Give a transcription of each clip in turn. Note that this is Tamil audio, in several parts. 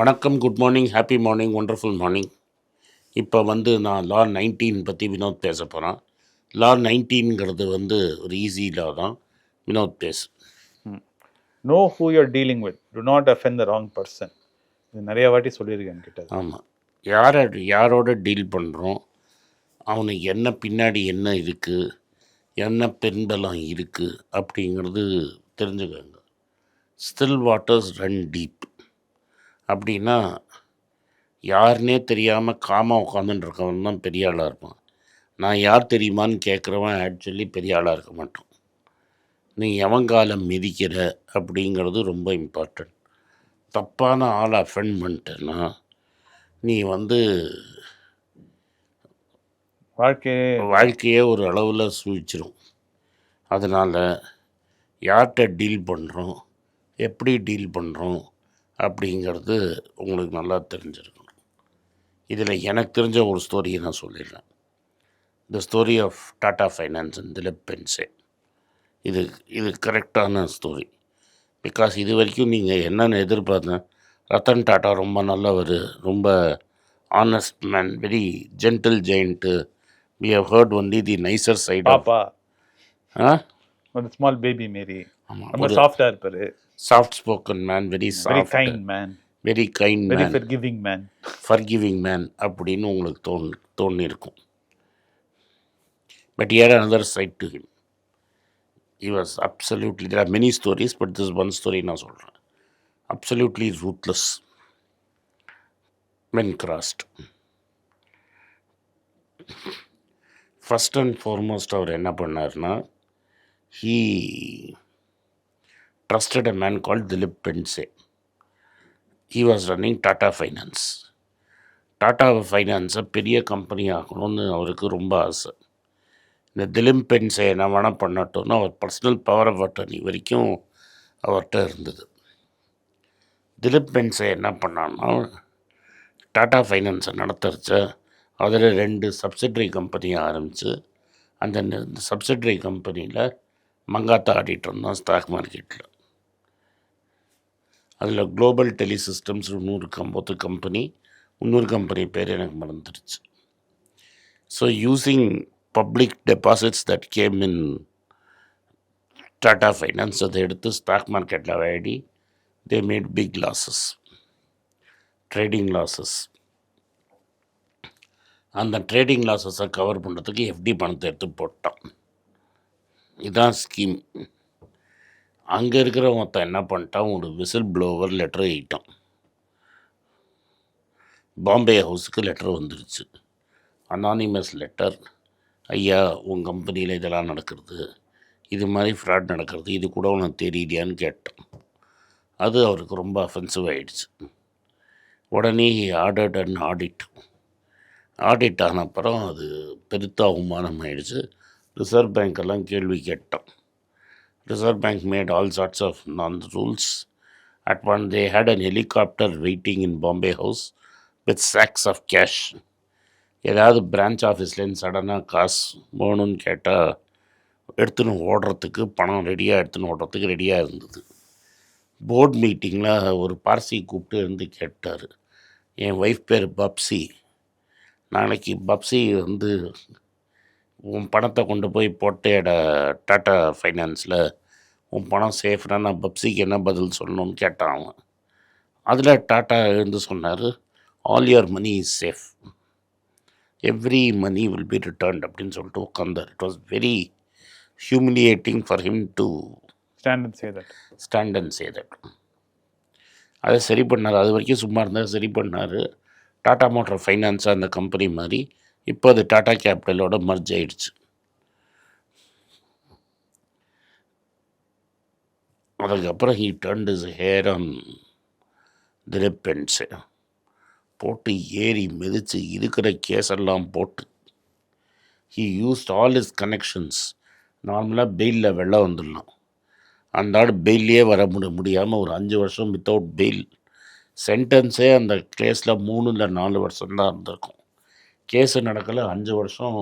வணக்கம் good morning happy morning wonderful morning இப்போ வந்து நான் லா நைன்டீன் பற்றி வினோத் பேச போகிறேன் லா நைன்டீன்கிறது வந்து ஒரு ஈஸி லா தான். வினோத் பேசு. Know who you're dealing with do not offend the wrong person இது நிறைய வாட்டி சொல்லியிருக்கேன் கிட்ட ஆமாம் யாரை யாரோட டீல் பண்ணுறோம் அவனுக்கு என்ன பின்னாடி என்ன இருக்குது என்ன பெண்பலம் இருக்குது அப்படிங்கிறது தெரிஞ்சுக்கோங்க. ஸ்டில் வாட்டர்ஸ் ரன் டீப் அப்படின்னா யாருனே தெரியாமல் காமாக உட்காந்துட்டு இருக்கவன் தான் பெரிய ஆளாக இருப்பான். நான் யார் தெரியுமான்னு கேட்குறவன் ஆக்சுவலி பெரிய ஆளாக இருக்க மாட்டான். நீ எவன் காலம் மிதிக்கிற அப்படிங்கிறது ரொம்ப இம்பார்ட்டண்ட் தப்பான ஆளை அஃபெண்ட் பண்ணிட்டேன்னா நீ வந்து வாழ்க்கையே வாழ்க்கையே ஒரு அளவில் சூழ்ச்சிரும். அதனால் யார்கிட்ட டீல் பண்ணுறோம் எப்படி டீல் பண்ணுறோம் அப்படிங்கிறது உங்களுக்கு நல்லா தெரிஞ்சிருக்கணும். இதில் எனக்கு தெரிஞ்ச ஒரு ஸ்டோரியை நான் சொல்லிடுறேன். The story of Tata Finance and Dilip Pendse இது இது கரெக்டான ஸ்டோரி பிகாஸ் இது வரைக்கும் நீங்கள் என்னென்னு எதிர்பார்த்தேன் ரத்தன் டாட்டா ரொம்ப நல்லவர் ரொம்ப honest man very gentle giant we have heard only the nicer side of பாப்பா. ஆ? ஒரு ஸ்மால் பேபி மாரி. ஆமாம் ரொம்ப சாஃப்டா இருப்பாரு. Soft spoken man very soft kind man very kind man forgiving man forgiving man அப்படின்னு உங்களுக்கு தோணு தோணியிருக்கும். But er another side to him. He was absolutely there are many stories but this one story நான் சொல்கிறேன் absolutely ruthless when crossed. First and foremost அவர் என்ன பண்ணார்னா he trusted a man called Dilip Pendse He was running Tata Finance. Tata ஃபைனான்ஸை பெரிய கம்பெனி ஆகணும்னு அவருக்கு ரொம்ப ஆசை. இந்த திலிம் பென்ஸை என்ன வேணால் பண்ணட்டும்னு அவர் பர்சனல் பவர் ஆஃப் அட்டர்னி வரைக்கும் அவர்கிட்ட இருந்தது. திலீப் பென்ஸை என்ன பண்ணான்னா டாட்டா ஃபைனான்ஸை நடத்துறச்ச அதில் ரெண்டு சப்சிடரி கம்பெனியை ஆரம்பித்து அந்த சப்சிடரி கம்பெனியில் மங்காத்தா ஆடிட்டு இருந்தோம் ஸ்டாக் மார்க்கெட்டில் அதில் குளோபல் டெலி சிஸ்டம்ஸ் இன்னொரு கம்போத்து கம்பெனி இன்னொரு கம்பெனி பேர் எனக்கு மறந்துடுச்சு. So using public deposits that came in Tata Finance அதை எடுத்து ஸ்டாக் மார்க்கெட்டில் வாடி they made big losses trading losses அந்த ட்ரேடிங் லாஸஸை கவர் பண்ணுறதுக்கு எஃப்டி பணத்தை எடுத்து போட்டான். இதுதான் ஸ்கீம் அங்கே இருக்கிற ஒருத்தன் என்ன பண்ணிட்டான்? ஒரு விசில் ப்ளோவர் லெட்டர் எழுதிட்டான். பாம்பே ஹவுஸுக்கு லெட்டர் வந்துருச்சு. அனானிமஸ் லெட்டர் ஐயா உன் கம்பெனியில் இதெல்லாம் நடக்கிறது. இது மாதிரி ஃப்ராட் நடக்கிறது. இது கூட உனக்கு தெரியலையான்னு கேட்டான். அது அவருக்கு ரொம்ப அஃபென்சிவ் ஆகிடுச்சு உடனே ஆடட் அண்ட் ஆடிட் ஆடிட் ஆன அப்புறம் அது பெருத்த அவமானம் ஆயிடுச்சு ரிசர்வ் பேங்க்கெல்லாம் கேள்வி கேட்டான். Reserve bank made all sorts of non rules at one they had a helicopter waiting in Bombay House with sacks of cash ஏதாவது பிரான்ச் ஆஃபீஸ்லேருந்து சடனாக காசு வேணும்னு கேட்டால் எடுத்துன்னு ஓடுறதுக்கு பணம் ரெடியாக எடுத்துன்னு ஓடுறதுக்கு ரெடியாக இருந்தது. போர்ட் மீட்டிங்கில் ஒரு பார்சி கூப்பிட்டு இருந்து கேட்டார். என் ஒய்ஃப் பேர் பப்சி நாளைக்கு பப்சி வந்து உன் பணத்தை கொண்டு போய் போட்டேட டாட்டா ஃபைனான்ஸில் உன் பணம் சேஃப்னா நான் பப்சிக்கு என்ன பதில் சொல்லணும்னு கேட்டான் அவன். அதில் டாட்டா எழுந்து சொன்னார் all your money is safe every money will be returned அப்படின்னு சொல்லிட்டு உட்காந்தார் it was very humiliating for him to standard say that stand and say that அதை சரி பண்ணார். அது வரைக்கும் சும்மா இருந்தால் சரி பண்ணார். டாடா மோட்டார் ஃபைனான்ஸ் அந்த கம்பெனி மாதிரி இப்போ அது டாடா கேபிட்டலோட மர்ஜ் ஆயிடுச்சு. அதுக்கப்புறம் he turned his ire on Dilip Pendse போட்டு ஏறி மிதித்து இருக்கிற கேஸெல்லாம் போட்டு. He used all his connections நார்மலாக பெயிலில் வெள்ளம் வந்துடலாம். அந்த ஆள் பெயிலே வர முடி முடியாமல் ஒரு அஞ்சு வருஷம் வித்தவுட் பெயில் சென்டென்ஸே அந்த கேஸில் மூணு இல்லை நாலு வருஷம் தான் இருந்திருக்கும். கேஸு நடக்கலை அஞ்சு வருஷம்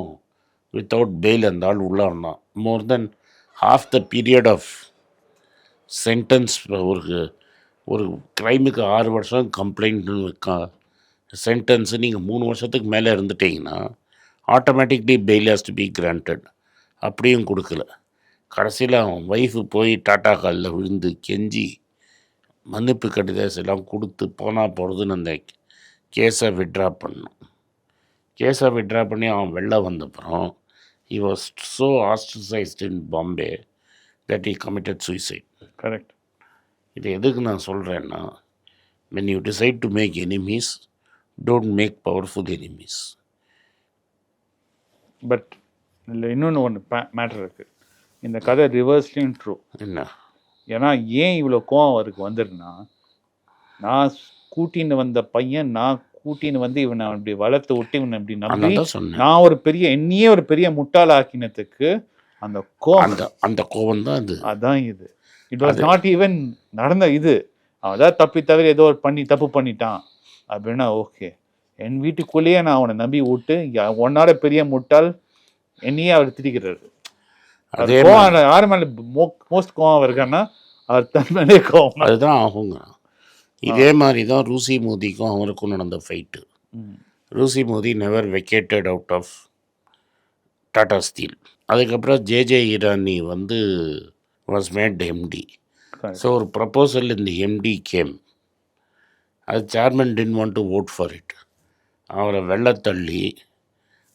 வித்தவுட் பெயில் அந்த ஆள் உள்ளே இருந்தான் more than half the period of sentence ஒரு ஒரு க்ரைமுக்கு ஆறு வருஷம் கம்ப்ளைண்ட்னு இருக்கா? சென்டென்ஸு நீங்கள் மூணு வருஷத்துக்கு மேலே இருந்துட்டீங்கன்னா automatically bail has to be granted அப்படியும் கொடுக்கல. கடைசியில் அவன் ஒய்ஃபு போய் டாட்டா காலில் விழுந்து கெஞ்சி மன்னிப்பு கடிதம் எல்லாம் கொடுத்து போனால் போகிறதுன்னு அந்த கேஸை விட்ரா பண்ணும் கேஸை விட்ரா பண்ணி அவன் வெளில வந்தப்புறம் he was so ostracised in Bombay that he committed suicide correct இது எதுக்கு நான் சொல்கிறேன்னா when you decide to make enemies don't make powerful enemies. But இதில் இன்னொன்று ஒன்று மேட்டர் இருக்குது இந்த கதை ரிவர்ஸ்லேயும் ட்ரூ என்ன? ஏன்னா ஏன் இவ்வளோ கோவம் அவருக்கு வந்துருன்னா நான் கூட்டின்னு வந்த பையன் நான் கூட்டின்னு வந்து இவனை அப்படி வளர்த்து விட்டு இவனை இப்படி நம்பி நான் ஒரு பெரிய என்னையே ஒரு பெரிய முட்டாள் ஆக்கினதுக்கு அந்த கோவம். அந்த அந்த கோவம் தான் அது அதான் இது. இட் வாஸ் நாட் ஈவன் நடந்த இது. அவன் ஏதாவது தப்பி தவிர ஏதோ ஒரு பண்ணி தப்பு பண்ணிட்டான் அப்படின்னா ஓகே என் வீட்டுக்குள்ளேயே நான் அவனை நம்பி விட்டு உன்னோட பெரிய முட்டாள் என்னையே அவர் திரிக்கிறாரு யாரு மேல மோஸ்ட் கோவம் இருக்கான்னா அவர் தன் மேலே கோவம். அதுதான் ஆகுங்க இதே மாதிரி தான் ரூசி மோதிக்கும் அவருக்கும் நடந்த ஃபைட்டு ம். Russi Mody never vacated out of Tata Steel அதுக்கப்புறம் ஜேஜே ஈரானி வந்து வாஸ் மேட் எம்டி. ஸோ ஒரு ப்ரப்போசல் இந்த எம்டி கேம் அது chairman then want to vote for it அவரை வெள்ள தள்ளி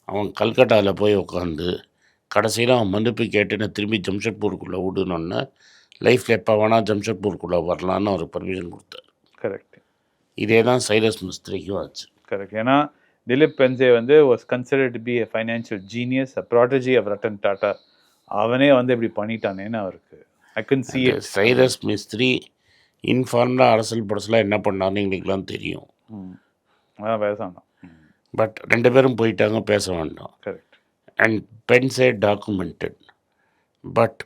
அவன் கல்கட்டாவில் போய் உட்காந்து கடைசியில் அவன் மன்னிப்பு கேட்டுன்னு திரும்பி ஜம்ஷெட்பூருக்குள்ளே விடணுன்னு லைஃப்பில் எப்போ வேணால் ஜம்ஷெட்பூருக்குள்ளே வரலான்னு அவர் பர்மிஷன் கொடுத்தார். கரெக்ட் இதே தான் சைரஸ் மிஸ்திரிக்கும் ஆச்சு. கரெக்ட் ஏன்னா திலீப் பென்சே வந்து was considered be a financial genius a protege of Ratan Tata அவனே வந்து இப்படி பண்ணிட்டானேன்னு அவருக்கு. I can see Cyrus Mistry இன்ஃபார்ம்டாக அரசியல் படத்தில் என்ன பண்ணார்னு எங்களுக்குலாம் தெரியும். அதான் வயசானான் பட் ரெண்டு பேரும் போயிட்டாங்க பேச வேண்டாம். Correct and Pendse documented but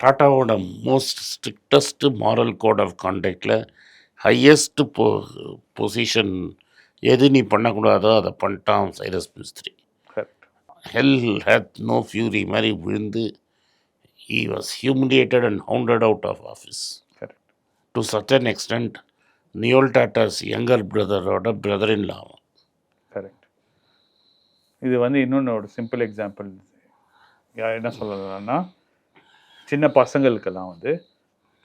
டாட்டாவோட most strictest moral code of கான்டாக்டில் highest பொ பொசிஷன் எது நீ பண்ணக்கூடாதோ அதை பண்ணிட்டான் Cyrus Mistry. Hell hath no fury மாதிரி விழுந்து he was humiliated and hounded out of office correct to such an extent Noel Tata's younger பிரதரோட brother in லாவும் கரெக்ட் இது வந்து இன்னொன்று ஒரு சிம்பிள் எக்ஸாம்பிள் என்ன சொல்லலாம்னா சின்ன பசங்களுக்கெல்லாம் வந்து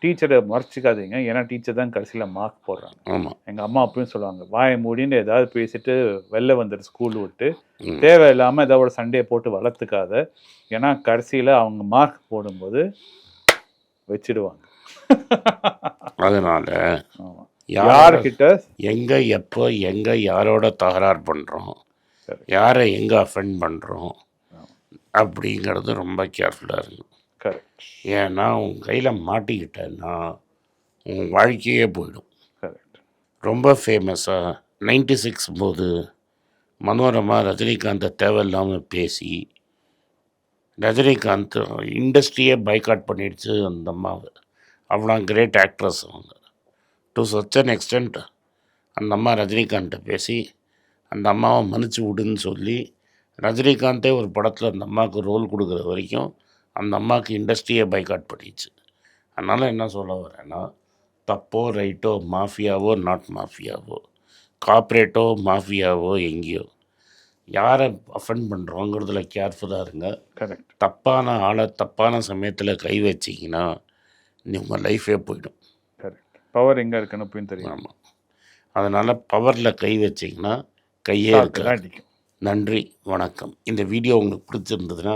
டீச்சரை மறைச்சிக்காதீங்க. ஏன்னா டீச்சர் தான் கடைசியில் மார்க் போடுறாங்க. ஆமாம் எங்கள் அம்மா அப்பயும் சொல்லுவாங்க வாயை மூடின்னு ஏதாவது பேசிட்டு வெளில வந்துடு ஸ்கூல் விட்டு. தேவையில்லாமல் ஏதாவது ஒரு சண்டையை போட்டு வளர்த்துக்காத. ஏன்னா கடைசியில் அவங்க மார்க் போடும்போது வச்சிடுவாங்க. அதனால் யார்கிட்ட? எங்கே எப்போ எங்கே யாரோட தகராறு பண்ணுறோம். யாரை எங்கே அஃபெண்ட் பண்ணுறோம் அப்படிங்கிறது ரொம்ப கேர்ஃபுல்லாக இருக்கும் கரெக்ட் ஏன்னா உன் கையில் மாட்டிக்கிட்டேன்னா உன் வாழ்க்கையே போயிடும். கரெக்ட் ரொம்ப ஃபேமஸாக நைன்டி சிக்ஸ் போது மனோரமா ரஜினிகாந்தை தேவையில்லாமல் பேசி ரஜினிகாந்த் இண்டஸ்ட்ரியே பைக்காட் பண்ணிடுச்சு அந்த அம்மாவை. அவ்வளோ கிரேட் ஆக்ட்ரஸ் அவங்க. டு சச் அன் எக்ஸ்டென்ட் அந்த அம்மா ரஜினிகாந்தை பேசி அந்த அம்மாவை மன்னிச்சு விடுன்னு சொல்லி ரஜினிகாந்தே ஒரு படத்தில் அந்த அம்மாவுக்கு ரோல் கொடுக்குற வரைக்கும் அந்த அம்மாவுக்கு இண்டஸ்ட்ரியே பைக்காட் பண்ணிடுச்சு. அதனால் என்ன சொல்ல வரேன்னா தப்போ ரைட்டோ மாஃபியாவோ நாட் மாஃபியாவோ கார்ப்பரேட்டோ மாஃபியாவோ எங்கேயோ யாரை அஃபெண்ட் பண்ணுறோங்கிறதுல கேர்ஃபுல்லாக இருங்க. கரெக்ட் தப்பான ஆளை தப்பான சமயத்தில் கை வச்சிங்கன்னா உங்கள் லைஃபே போயிடும். கரெக்ட் பவர் எங்கே இருக்குன்னு அப்பயும் தெரியும். ஆமாம் அதனால் பவரில் கை வச்சிங்கன்னா கையே அடிக்கும். நன்றி வணக்கம். இந்த வீடியோ உங்களுக்கு பிடிச்சிருந்ததுன்னா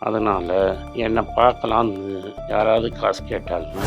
அதனால் என்னை பார்க்கலான்னு யாராவது காசு கேட்டாலும்